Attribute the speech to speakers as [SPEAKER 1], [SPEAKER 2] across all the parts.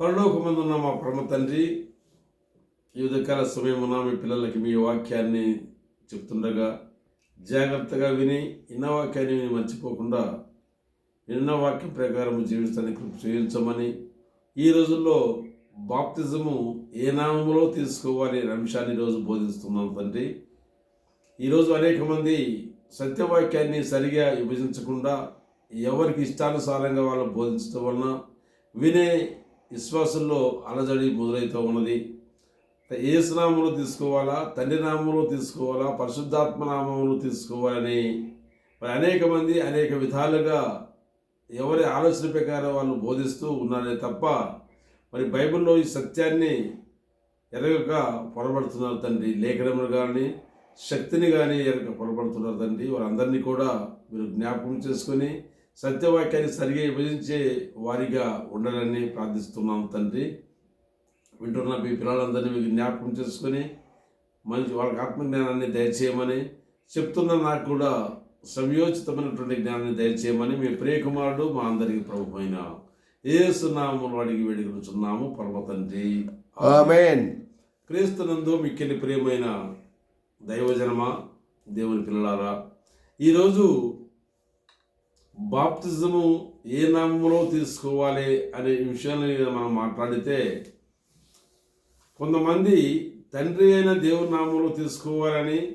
[SPEAKER 1] పరలోకమందున్న మా పరమ తండ్రి ఈ ఉదయకాల సమయమున మీ పిల్లలకి మీ వాక్యాన్ని చెప్తుండగా జాగ్రత్తగా విని ఇన్న వాక్యాన్ని విని మర్చిపోకుండా విన్న వాక్యం ప్రకారం జీవితానికి కృప చేయించమని ఈ రోజుల్లో బాప్తిజము ఏ నామములో తీసుకోవాలి అనే అంశాన్ని ఈరోజు బోధిస్తున్నాం తండ్రి. ఈరోజు అనేక మంది సత్యవాక్యాన్ని సరిగా విభజించకుండా ఎవరికి ఇష్టానుసారంగా వాళ్ళు బోధించడం వలన వినే విశ్వాసంలో అలజడి మొదలవుతూ ఉన్నది. ఏ నామంలో తీసుకోవాలా? తండ్రి నామంలో తీసుకోవాలా? పరిశుద్ధాత్మ నామంలో తీసుకోవాలని మరి అనేక మంది అనేక విధాలుగా ఎవరి ఆలోచన ప్రకారం వాళ్ళు బోధిస్తూ ఉన్నారే తప్ప మరి బైబిల్లో ఈ సత్యాన్ని ఎరగక పొరబడుతున్నారు తండ్రి లేఖనములు కానీ శక్తిని కానీ ఎరగక పొరబడుతున్నారు తండ్రి. వారందరినీ కూడా మీరు జ్ఞాపకం చేసుకొని సత్యవాక్యాన్ని సరిగా విభజించే వారిగా ఉండాలని ప్రార్థిస్తున్నాం తండ్రి. వింటున్న మీ పిల్లలందరినీ మీకు జ్ఞాపకం చేసుకొని మంచి వాళ్ళకి ఆత్మజ్ఞానాన్ని దయచేయమని చెప్తున్న నాకు కూడా సంయోచితమైనటువంటి జ్ఞానాన్ని దయచేయమని మీ ప్రియకుమారుడు మా అందరికి ప్రభు అయిన ఏసునామములు అడిగి వేడుకుంటున్నాము పరమ తండ్రి.
[SPEAKER 2] ఆమెన్.
[SPEAKER 1] క్రీస్తునందు మిక్కిలి ప్రియమైన దైవజనమా దేవుని పిల్లలారా ఈరోజు బాప్తిజము ఏ నామంలో తీసుకోవాలి అనే విషయాన్ని మనం మాట్లాడితే కొంతమంది తండ్రి అయిన దేవుని నామంలో తీసుకోవాలని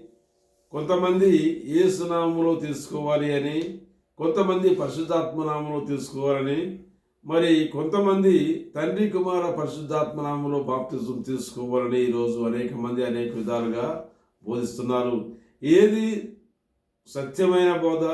[SPEAKER 1] కొంతమంది ఏసు నామంలో తీసుకోవాలి అని కొంతమంది పరిశుద్ధాత్మ నామంలో తీసుకోవాలని మరి కొంతమంది తండ్రి కుమార పరిశుద్ధాత్మ నామంలో బాప్తిజం తీసుకోవాలని ఈరోజు అనేక మంది అనేక విధాలుగా బోధిస్తున్నారు. ఏది సత్యమైన బోధ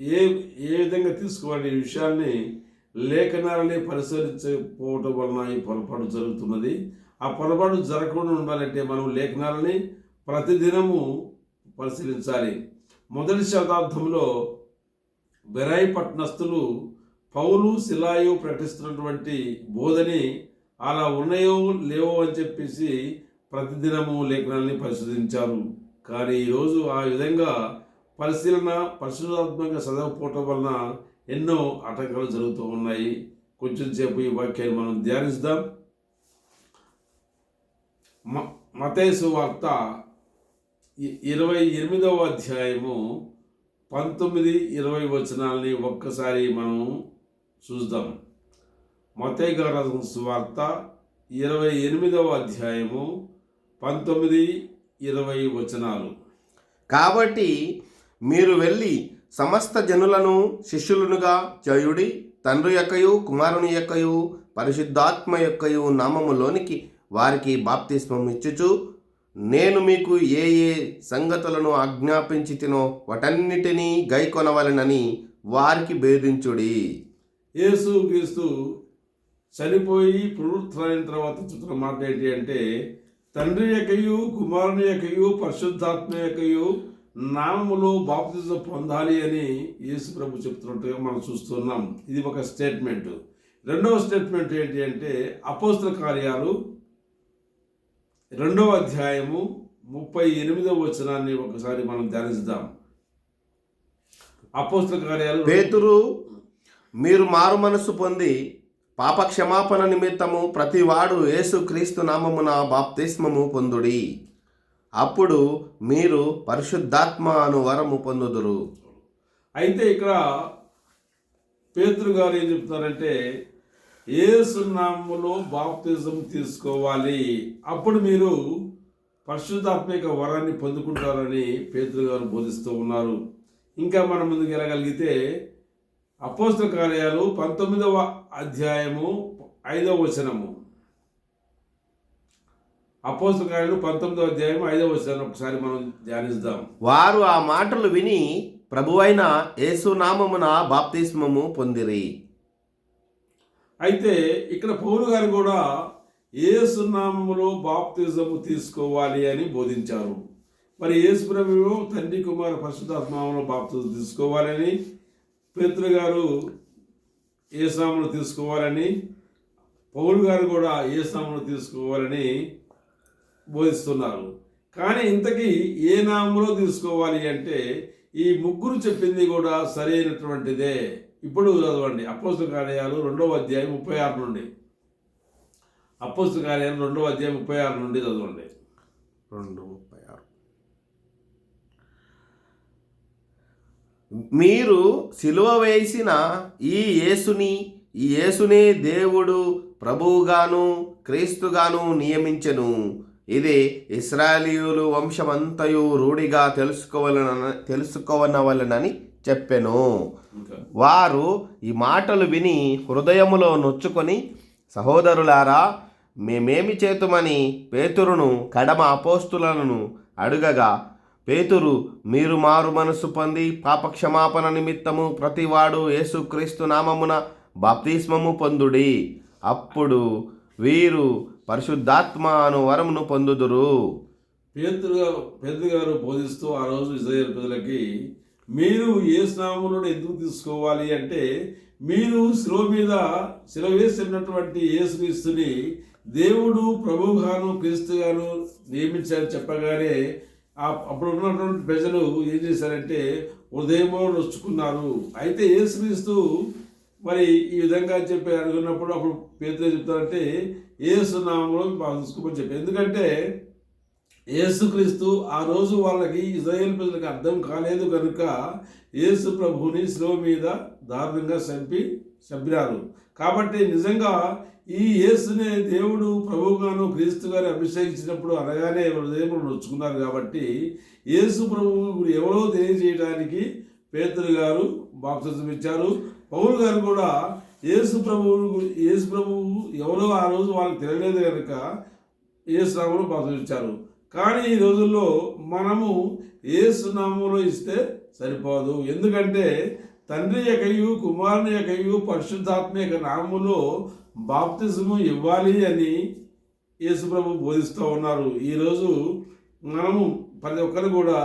[SPEAKER 1] ఏ ఏ విధంగా తీసుకోవాలనే విషయాన్ని లేఖనాలని పరిశీలించకపోవటం వలన ఈ పొరపాటు జరుగుతున్నది. ఆ పొరపాటు జరగకుండా ఉండాలంటే మనం లేఖనాలని ప్రతిదినము పరిశీలించాలి. మొదటి శతాబ్దంలో బెరాయి పట్టణస్థులు పౌలు శిలాయు ప్రకటిస్తున్నటువంటి బోధని అలా ఉన్నాయో లేవో అని చెప్పేసి ప్రతిదినము లేఖనాల్ని పరిశోధించారు. కానీ ఈరోజు ఆ విధంగా పరిశీలన పరిశీలనాత్మక చదవకపోవటం వలన ఎన్నో ఆటంకాలు జరుగుతూ ఉన్నాయి. కొంచెం సేపు ఈ వాక్యాన్ని మనం ధ్యానిస్తాం మ మతేసు వార్త ఇరవై ఎనిమిదవ అధ్యాయము పంతొమ్మిది ఇరవై వచనాలని ఒక్కసారి మనం చూద్దాం. మతే గారు వార్త ఇరవై ఎనిమిదవ అధ్యాయము పంతొమ్మిది ఇరవై వచనాలు.
[SPEAKER 2] కాబట్టి మీరు వెళ్ళి సమస్త జనులను శిష్యులనుగా చేయుడి తండ్రి యొక్కయు కుమారుని యొక్కయు పరిశుద్ధాత్మ యొక్కయు నామములోనికి వారికి బాప్తిస్మం ఇచ్చుచు నేను మీకు ఏ ఏ సంగతులను ఆజ్ఞాపించి తినో వాటన్నిటినీ గైకొనవలనని వారికి భేదించుడి
[SPEAKER 1] యేసు క్రీస్తు చనిపోయి పునరుత్థానం తర్వాత చెప్తున్న మాట ఏంటి అంటే తండ్రి యొక్కయు కుమారుని యొక్కయు పరిశుద్ధాత్మ యొక్కయు నామములో బాప్తిజం పొందాలి అని యేసు ప్రభు చెప్తున్నట్టుగా మనం చూస్తున్నాం. ఇది ఒక స్టేట్మెంట్ రెండవ స్టేట్మెంట్ ఏంటి అంటే అపోస్తల కార్యాలు రెండవ అధ్యాయము ముప్పై ఎనిమిదవ వచనాన్ని ఒకసారి మనం ధ్యానిద్దాం. అపోస్తల కార్యాలు
[SPEAKER 2] పేతురు మీరు మారు మనస్సు పొంది పాప క్షమాపణ నిమిత్తము ప్రతివాడు యేసు క్రీస్తు నామమున బాప్తిస్మము పొందుడి. అప్పుడు మీరు పరిశుద్ధాత్మ అను వరము పొందుదురు.
[SPEAKER 1] అయితే ఇక్కడ పేతురు గారు ఏం చెప్తారంటే ఏసునామములో బాప్తిజం తీసుకోవాలి. అప్పుడు మీరు పరిశుద్ధాత్మిక వరాన్ని పొందుకుంటారని పేతురు గారు బోధిస్తూ ఉన్నారు. ఇంకా మనం ముందుకు వెళ్ళగలిగితే అపోస్త కార్యాలు పంతొమ్మిదవ అధ్యాయము ఐదవ వచనము. కార్యాలు పంతొమ్మిదవ అధ్యాయం ఐదవ వచనం ఒకసారి మనం ధ్యానిద్దాం.
[SPEAKER 2] వారు ఆ మాటలు విని ప్రభువైన యేసు నామమున బాప్తిస్మము పొందిరి.
[SPEAKER 1] అయితే ఇక్కడ పౌరు గారు కూడా యేసు నామములో బాప్తిజము తీసుకోవాలి అని బోధించారు. మరి యేసు ప్రభువు తండ్రి కుమార పరిశుద్ధాత్మలో బాప్తిజం తీసుకోవాలని పేతురు గారు ఏసాములు తీసుకోవాలని పౌలు గారు కూడా ఏసాములు తీసుకోవాలని బోధిస్తున్నారు. కానీ ఇంతకీ ఏ నామంలో తీసుకోవాలి అంటే ఈ ముగ్గురు చెప్పింది కూడా సరైనటువంటిదే. ఇప్పుడు చదవండి. అప్పస్తు కార్యాలు రెండవ అధ్యాయం ముప్పై ఆరు నుండి. అప్పస్తు కార్యాలు రెండవ అధ్యాయం ముప్పై ఆరు నుండి చదవండి.
[SPEAKER 2] రెండు ముప్పై ఆరు. మీరు సిలువ వేసిన ఈ యేసుని ఈ యేసునే దేవుడు ప్రభువుగాను క్రీస్తుగాను నియమించను. ఇది ఇస్రాయేలీయులు వంశమంతయు రూఢిగా తెలుసుకోవాలన తెలుసుకోవనవలనని చెప్పెను. వారు ఈ మాటలు విని హృదయములో నొచ్చుకొని సహోదరులారా మేమేమి చేతుమని పేతురును కడమ అపోస్తులను అడుగగా పేతురు మీరు మారు మనసు పొంది పాపక్షమాపణ నిమిత్తము ప్రతివాడు యేసుక్రీస్తు నామమున బాప్తిస్మము పొందుడి. అప్పుడు వీరు పరిశుద్ధాత్మ అను వరమును పొందుదురు.
[SPEAKER 1] పేతురు పెద్దగారు బోధిస్తూ ఆ రోజు ఇజ్రాయేల్ ప్రజలకి మీరు ఏ స్నామములను ఎందుకు తీసుకోవాలి అంటే మీరు శిలువ మీద శిలువ వేసినటువంటి యేసుక్రీస్తుని దేవుడు ప్రభువుగాను క్రీస్తుగాను నియమించారని చెప్పగానే అప్పుడు ఉన్నటువంటి ప్రజలు ఏం చేశారంటే హృదయంలో నొచ్చుకున్నారు. అయితే యేసుక్రీస్తు మరి ఈ విధంగా చెప్పి అడుగున్నప్పుడు అప్పుడు పేతులు చెప్తారంటే ఏసు నామంలో చూసుకోమని చెప్పి ఎందుకంటే యేసుక్రీస్తు ఆ రోజు వాళ్ళకి ఇజ్రాయేల్ ప్రజలకు అర్థం కాలేదు కనుక యేసు ప్రభువుని శిలువ మీద దారుణంగా చంపి చంపినారు. కాబట్టి నిజంగా ఈ యేసునే దేవుడు ప్రభువుగాను క్రీస్తు గారు అభిషేకించినప్పుడు అనగానే హృదయంలో నొచ్చుకున్నారు కాబట్టి యేసు ప్రభువు ఎవరో తెలియజేయడానికి పేతులు గారు బాప్తిజం ఇచ్చారు. పౌరు గారు కూడా యేసు ప్రభువు యేసు ప్రభువు ఎవరో ఆ రోజు వాళ్ళకి తెలియలేదు కనుక యేసు నామంలో బాప్తిజం ఇచ్చారు. కానీ ఈ రోజుల్లో మనము ఏసునామంలో ఇస్తే సరిపోదు. ఎందుకంటే తండ్రి యొక్కయు కుమారుని యొక్కయు పరిశుద్ధాత్మ యొక్క నామములో బాప్తిజము ఇవ్వాలి అని యేసుప్రభు బోధిస్తూ ఉన్నారు. ఈరోజు మనము ప్రతి ఒక్కరు కూడా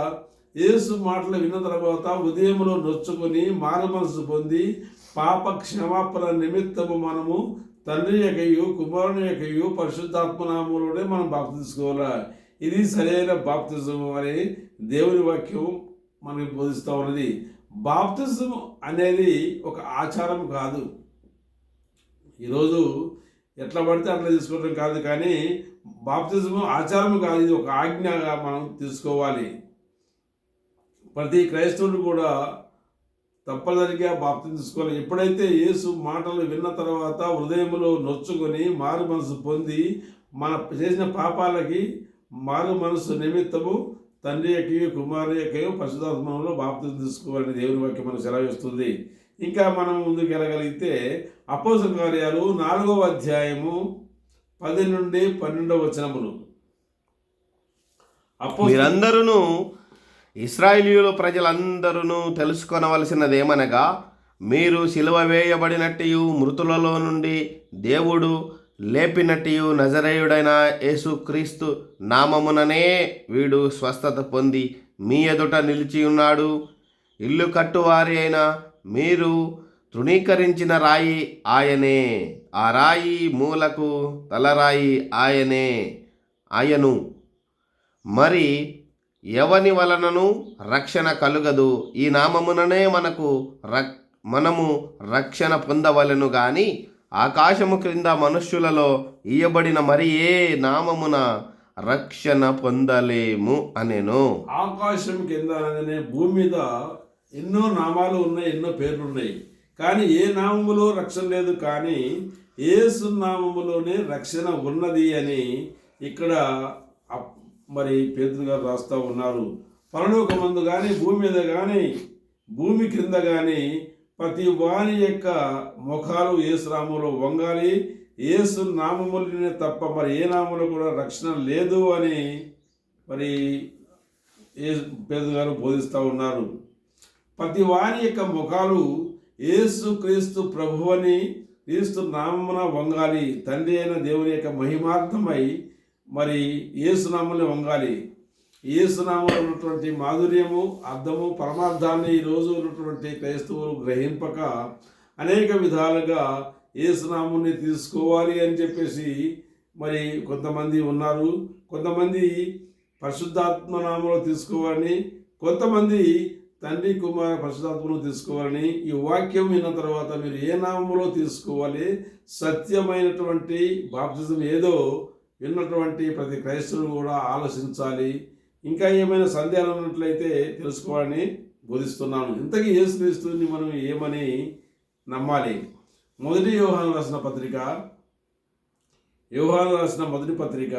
[SPEAKER 1] యేసు మాటలు విన్న తర్వాత ఉదయంలో నొచ్చుకొని మానమనసు పొంది పాప క్షమాపణ నిమిత్తము మనము తండ్రి యొక్కయు కుమారుని యొక్కయు పరిశుద్ధాత్మనామంలోనే మనం బాప్తి తీసుకోవాలా ఇది సరైన బాప్తిజం అని దేవుని వాక్యం మనకి బోధిస్తూ ఉన్నది. బాప్తిజం అనేది ఒక ఆచారం కాదు. ఈరోజు ఎట్లా పడితే అట్లా తీసుకోవడం కాదు కానీ బాప్తిజం ఆచారం కాదు. ఇది ఒక ఆజ్ఞగా మనం తీసుకోవాలి. ప్రతి క్రైస్తవుడు కూడా తప్పనిసరిగా బాప్తి తీసుకోవాలి. ఎప్పుడైతే యేసు మాటలు విన్న తర్వాత హృదయంలో నొచ్చుకొని మారు మనసు పొంది మన చేసిన పాపాలకి మారు మనసు నిమిత్తము తండ్రి యొక్క కుమారు యొక్క పరిశుధాత్మంలో బాప్తి తీసుకోవాలని దేవుని వాక్యం మనకు సెలవిస్తుంది ఇంకా మనం ముందుకు వెళ్ళగలిగితే అపోసల కార్యాలు నాలుగవ అధ్యాయము పది నుండి పన్నెండవ వచనములు. అపో
[SPEAKER 2] మీరందరూ ఇస్రాయేలీయుల ప్రజలందరూ తెలుసుకొనవలసినదేమనగా మీరు సిలువ వేయబడినట్టు మృతులలో నుండి దేవుడు లేపినట్టు నజరేయుడైన యేసుక్రీస్తు నామముననే వీడు స్వస్థత పొంది మీ ఎదుట నిలిచి ఉన్నాడు ఇల్లు కట్టువారి అయిన మీరు తృణీకరించిన రాయి ఆయనే. ఆ రాయి మూలకు తలరాయి ఆయనే. ఆయను. మరి ఎవని వలనను రక్షణ కలుగదు? ఈ నామముననే మనకు రక్ మనము రక్షణ పొందవలెను గాని ఆకాశము క్రింద మనుష్యులలో ఇయ్యబడిన మరి ఏ నామమున రక్షణ పొందలేము అనెను.
[SPEAKER 1] ఆకాశం కింద అనగానే భూమి మీద ఎన్నో నామాలు ఉన్నాయి ఎన్నో పేర్లు ఉన్నాయి కానీ ఏ నామములో రక్షణ లేదు కానీ ఏసు నామములోనే రక్షణ ఉన్నది అని ఇక్కడ మరి పేదలు గారు రాస్తూ ఉన్నారు. పరలోకమందు కానీ భూమి మీద కానీ భూమి క్రింద కానీ ప్రతి వారి యొక్క ముఖాలు ఏసునామంలో వంగాలి. ఏసు నామములనే తప్ప మరి ఏ నామంలో కూడా రక్షణ లేదు అని మరి ఏ పేద గారు బోధిస్తూ ఉన్నారు. ప్రతి వారి యొక్క ముఖాలు ఏసు క్రీస్తు ప్రభువని క్రీస్తు నామమున వంగాలి. తండ్రి అయిన దేవుని యొక్క మహిమార్థమై మరి ఏసునామని వంగాలి. ఏసునామంలో ఉన్నటువంటి మాధుర్యము అర్థము పరమార్థాన్ని ఈరోజు ఉన్నటువంటి క్రైస్తవులు గ్రహింపక అనేక విధాలుగా ఏసునాముని తీసుకోవాలి అని చెప్పేసి మరి కొంతమంది ఉన్నారు. కొంతమంది పరిశుద్ధాత్మనామలో తీసుకోవాలని కొంతమంది తండ్రి కుమార పరిశుధాత్మను తీసుకోవాలని ఈ వాక్యం విన్న తర్వాత మీరు ఏ నామంలో తీసుకోవాలి సత్యమైనటువంటి బాప్తిజం ఏదో విన్నటువంటి ప్రతి క్రైస్తవులు కూడా ఆలోచించాలి. ఇంకా ఏమైనా సందేహాలు ఉన్నట్లయితే తెలుసుకోవాలని బోధిస్తున్నాను. ఇంతకీ యేసుక్రీస్తుని మనం ఏమని నమ్మాలి? మొదటి వ్యూహాలు రాసిన పత్రిక వ్యూహాలు రాసిన మొదటి పత్రిక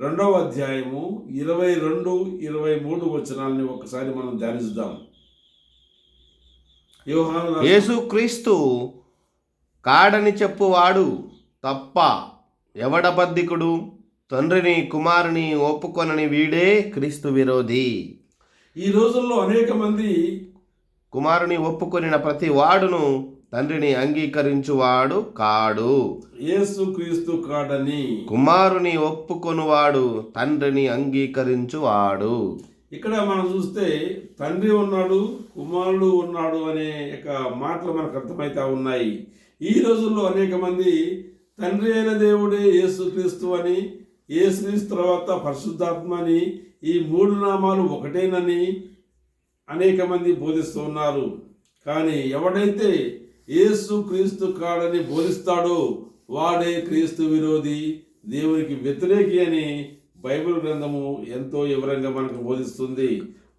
[SPEAKER 1] రెండవ అధ్యాయము ఇరవై రెండు ఇరవై మూడు వచనాలని ఒకసారి మనం ధ్యానిద్దాం.
[SPEAKER 2] యేసుక్రీస్తు కాడని చెప్పువాడు తప్ప ఎవడబద్ధికుడు? తండ్రిని కుమారుని ఒప్పుకొనని వీడే క్రీస్తు విరోధి.
[SPEAKER 1] ఈ రోజుల్లో అనేక మంది
[SPEAKER 2] కుమారుని ఒప్పుకొనిన ప్రతి వాడును తండ్రిని అంగీకరించువాడు కాడు.
[SPEAKER 1] యేసు క్రీస్తు కాడని.
[SPEAKER 2] కుమారుని ఒప్పుకొనువాడు తండ్రిని అంగీకరించువాడు.
[SPEAKER 1] ఇక్కడ మనం చూస్తే తండ్రి ఉన్నాడు కుమారుడు ఉన్నాడు అనే యొక్క మాటలు మనకు అర్థమవుతా ఉన్నాయి. ఈ రోజుల్లో అనేక మంది తండ్రి అయిన దేవుడే యేసుక్రీస్తు అని యేసుక్రీస్తు తర్వాత పరిశుద్ధాత్మ అని ఈ మూడు నామాలు ఒకటేనని అనేక మంది బోధిస్తూ ఉన్నారు. కానీ ఎవడైతే యేసు క్రీస్తు కాడని బోధిస్తాడో వాడే క్రీస్తు విరోధి దేవునికి వ్యతిరేకి అని బైబిల్ గ్రంథము ఎంతో వివరంగా మనకు బోధిస్తుంది.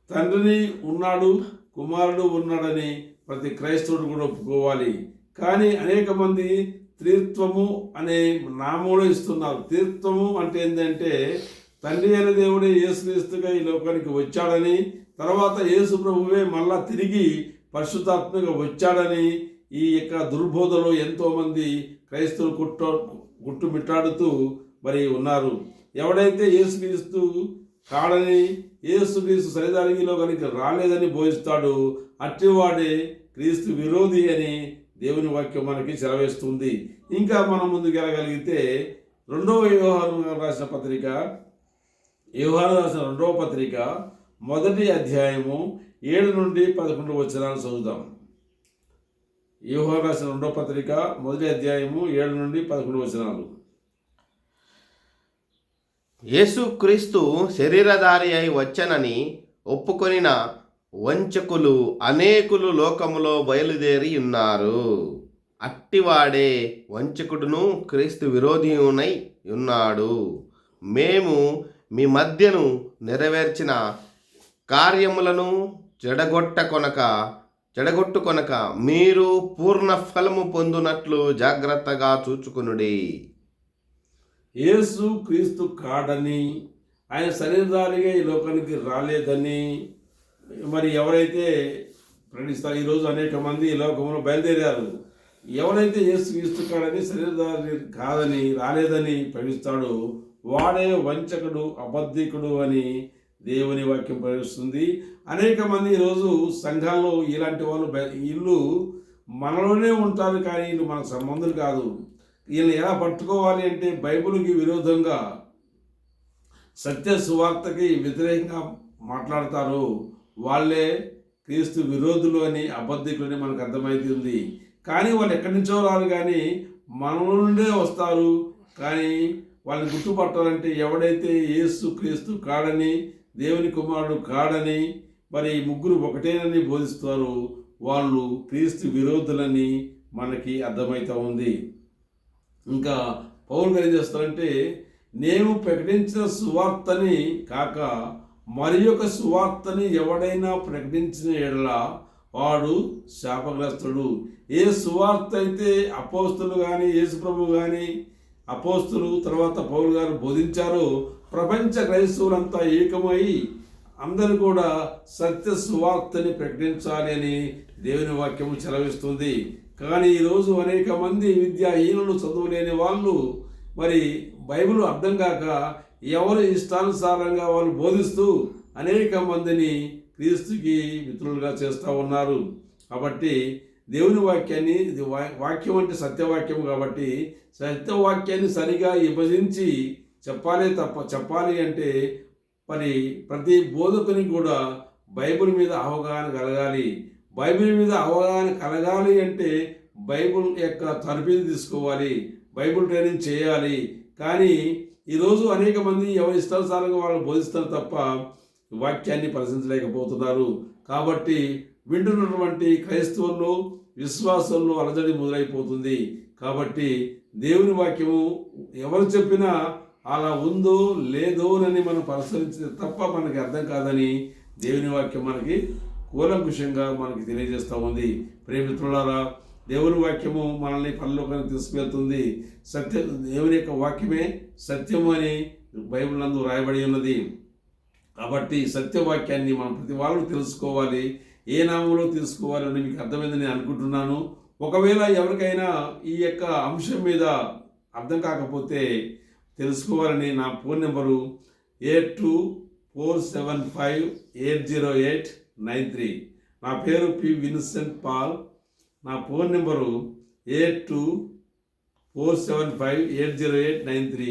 [SPEAKER 1] తండ్రిని ఉన్నాడు కుమారుడు ఉన్నాడని ప్రతి క్రైస్తవుడు కూడా ఒప్పుకోవాలి. కానీ అనేక మంది త్రిత్వము అనే నామంలో ఇస్తున్నారు. తీర్థము అంటే ఏంటంటే తండ్రి అయిన దేవుడే యేసుక్రీస్తుగా ఈ లోకానికి వచ్చాడని తర్వాత యేసు ప్రభువే మళ్ళా తిరిగి పరిశుద్ధాత్మగా వచ్చాడని ఈ యొక్క దుర్బోధలో ఎంతోమంది క్రైస్తవులు కుట్ట గుట్టుమిట్టాడుతూ మరి ఉన్నారు. ఎవడైతే యేసుక్రీస్తు కాడని యేసుక్రీస్తు సరిదారిగిలో కనుక రాలేదని బోధిస్తాడు అట్టివాడే క్రీస్తు విరోధి అని దేవుని వాక్యం మనకి సెలవేస్తుంది. ఇంకా మనం ముందుకు వెళ్ళగలిగితే రెండవ వ్యవహారం రాసిన పత్రిక వ్యవహారం రాసిన రెండవ పత్రిక మొదటి అధ్యాయము ఏడు నుండి పదకొండు వచనాలు చదువుదాం. వ్యూహం రాసిన రెండవ పత్రిక మొదటి అధ్యాయము ఏడు నుండి పదకొండు వచనాలు.
[SPEAKER 2] యేసుక్రీస్తు శరీరధారి అయి వచ్చనని ఒప్పుకొనిన వంచకులు అనేకులు లోకములో బయలుదేరి ఉన్నారు. అట్టివాడే వంచకుడును క్రీస్తు విరోధియునై ఉన్నాడు. మేము మీ మధ్యను నెరవేర్చిన కార్యములను చెడగొట్ట కొనక చెడగొట్టు కొనక మీరు పూర్ణ ఫలము పొందునట్లు జాగ్రత్తగా చూచుకునుడి.
[SPEAKER 1] యేసు క్రీస్తు కాడని ఆయన శరీరధారిగా ఈ లోకానికి రాలేదని మరి ఎవరైతే ప్రకటిస్తారు ఈరోజు అనేక మంది లోకంలో బయలుదేరారు. ఎవరైతే యేసు ఇస్తున్నాడని కాడని శరీరధారి కాదని రాలేదని ప్రకటిస్తాడో వాడే వంచకుడు అబద్ధికుడు అని దేవుని వాక్యం ప్రవేశిస్తుంది అనేక మంది ఈరోజు సంఘాల్లో ఇలాంటి వాళ్ళు ఇల్లు వీళ్ళు మనలోనే ఉంటారు కానీ వీళ్ళు మనకు సంబంధులు కాదు. వీళ్ళని ఎలా పట్టుకోవాలి అంటే బైబిల్కి విరోధంగా సత్య సువార్తకి వ్యతిరేకంగా మాట్లాడతారు. వాళ్ళే క్రీస్తు విరోధులు అని అబద్ధికులు అని మనకు అర్థమవుతుంది కానీ వాళ్ళు ఎక్కడి నుంచో రారు కానీ మన నుండే వస్తారు. కానీ వాళ్ళని గుర్తుపట్టాలంటే ఎవడైతే యేసు క్రీస్తు కాడని దేవుని కుమారుడు కాడని మరి ఈ ముగ్గురు ఒకటేనని బోధిస్తారు వాళ్ళు క్రీస్తు విరోధులని మనకి అర్థమవుతా ఉంది. ఇంకా పౌరులు ఏం చేస్తారంటే నేను ప్రకటించిన సువార్తని కాక మరి యొక్క సువార్తని ఎవడైనా ప్రకటించిన ఎడల వాడు శాపగ్రస్తుడు. ఏ సువార్త అయితే అపోస్తులు కానీ యేసుప్రభు కానీ అపోస్తులు తర్వాత పౌరులు గారు బోధించారో ప్రపంచ క్రైస్తవులంతా ఏకమై అందరూ కూడా సత్య సువార్తని ప్రకటించాలి అని దేవుని వాక్యము చెలవిస్తుంది కానీ ఈరోజు అనేక మంది విద్యాహీనులు చదువులేని వాళ్ళు మరి బైబిల్ అర్థం కాక ఎవరు ఇష్టానుసారంగా వాళ్ళు బోధిస్తూ అనేక మందిని క్రీస్తుకి మిత్రులుగా చేస్తూ ఉన్నారు. కాబట్టి దేవుని వాక్యాన్ని ఇది వాక్యం అంటే సత్యవాక్యం కాబట్టి సత్యవాక్యాన్ని సరిగా విభజించి చెప్పాలి తప్ప చెప్పాలి అంటే మరి ప్రతి బోధకుని కూడా బైబిల్ మీద అవగాహన కలగాలి. బైబిల్ మీద అవగాహన కలగాలి అంటే బైబిల్ యొక్క తరబీదు తీసుకోవాలి. బైబిల్ ట్రైనింగ్ చేయాలి. కానీ ఈరోజు అనేక మంది ఎవరి ఇష్టానుసారంగా వాళ్ళు బోధిస్తారు తప్ప వాక్యాన్ని ప్రశ్నించలేకపోతున్నారు. కాబట్టి వింటున్నటువంటి క్రైస్తవుల్లో విశ్వాసంలో అలజడి మొదలైపోతుంది. కాబట్టి దేవుని వాక్యము ఎవరు చెప్పినా అలా ఉందో లేదో అని మనం పరిశీలించే తప్ప మనకి అర్థం కాదని దేవుని వాక్యం మనకి కూలంకుషంగా మనకి తెలియజేస్తూ ఉంది. ప్రేమిత్రులారా దేవుని వాక్యము మనల్ని పరలోకానికి తీసుకువెళ్తుంది. సత్య దేవుని యొక్క వాక్యమే సత్యము అని బైబిల్ నందు రాయబడి ఉన్నది. కాబట్టి సత్యవాక్యాన్ని మనం ప్రతి వాళ్ళు తెలుసుకోవాలి. ఏ నామంలో తెలుసుకోవాలని మీకు అర్థమైందని నేను అనుకుంటున్నాను. ఒకవేళ ఎవరికైనా ఈ యొక్క అంశం మీద అర్థం కాకపోతే తెలుసుకోవాలని నా phone number eight two four seven five eight zero eight nine three. నా పేరు పి విన్సెంట్ పాల్. నా phone number eight two four seven five eight zero eight nine three.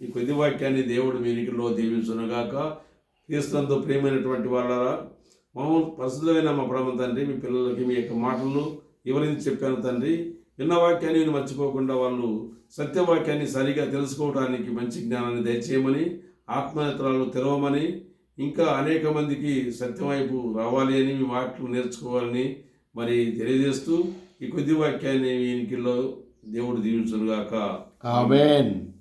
[SPEAKER 1] ఈ కొద్ది వాక్యాన్ని దేవుడు మీ ఇంటిలో దీవించునుగాక క్రీస్తునందు ప్రేమైనటువంటి వాళ్ళరా మమ్మల్ని పరిశుద్ధమైన మా ప్రభు తండ్రి మీ పిల్లలకి మీ యొక్క మాటలను వివరించి చెప్పాను తండ్రి. విన్న వాక్యాన్ని నేను మర్చిపోకుండా వాళ్ళు సత్యవాక్యాన్ని సరిగా తెలుసుకోవడానికి మంచి జ్ఞానాన్ని దయచేయమని ఆత్మనేత్రాలను తెరవమని ఇంకా అనేక మందికి సత్యం వైపు రావాలి అని మీ మాటలు నేర్చుకోవాలని మరి తెలియజేస్తూ ఈ కొద్ది వాక్యాన్ని ఈయనకిలో దేవుడు దీవించునుగాక.
[SPEAKER 2] ఆమెన్.